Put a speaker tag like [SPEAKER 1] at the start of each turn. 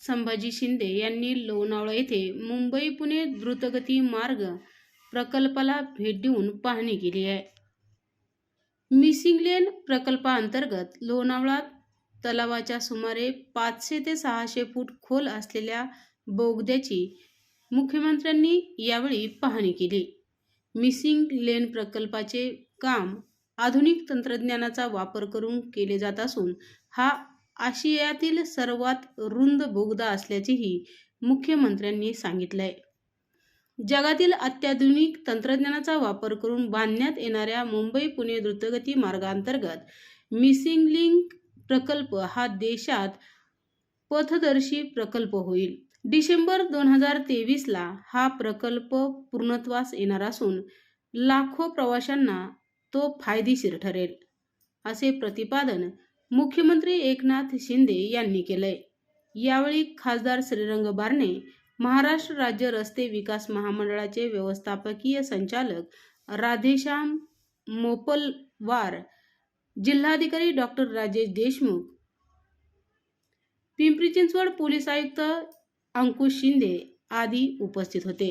[SPEAKER 1] संभाजी शिंदे यांनी लोणावळा येथे मुंबई पुणे द्रुतगती मार्ग प्रकल्पाला भेट देऊन पाहणी केली आहे. मिसिंग लेन प्रकल्पाअंतर्गत लोणावळा तलावाच्या सुमारे पाचशे ते सहाशे फूट खोल असलेल्या बोगद्याची मुख्यमंत्र्यांनी यावेळी पाहणी केली. मिसिंग लेन प्रकल्पाचे काम आधुनिक तंत्रज्ञानाचा वापर करून केले जात असून हा आशियातील सर्वात रुंद बोगदा असल्याचेही मुख्यमंत्र्यांनी सांगितलंय. जगातील अत्याधुनिक तंत्रज्ञानाचा वापर करून बांधण्यात येणाऱ्या मुंबई पुणे द्रुतगती मार्गांतर्गत मिसिंग लिंक प्रकल्प हा देशात पथदर्शी प्रकल्प होईल. डिसेंबर दोन हजार तेवीसला हा प्रकल्प पूर्णत्वास येणार असून लाखो प्रवाशांना तो फायदेशीर ठरेल असे प्रतिपादन मुख्यमंत्री एकनाथ शिंदे यांनी केलंय. यावेळी खासदार श्रीरंग बारणे महाराष्ट्र राज्य रस्ते विकास महामंडळाचे व्यवस्थापकीय संचालक राधेश्याम मोपलवार जिल्हाधिकारी डॉक्टर राजेश देशमुख पिंपरी चिंचवड पोलीस आयुक्त अंकुश शिंदे आदी उपस्थित होते.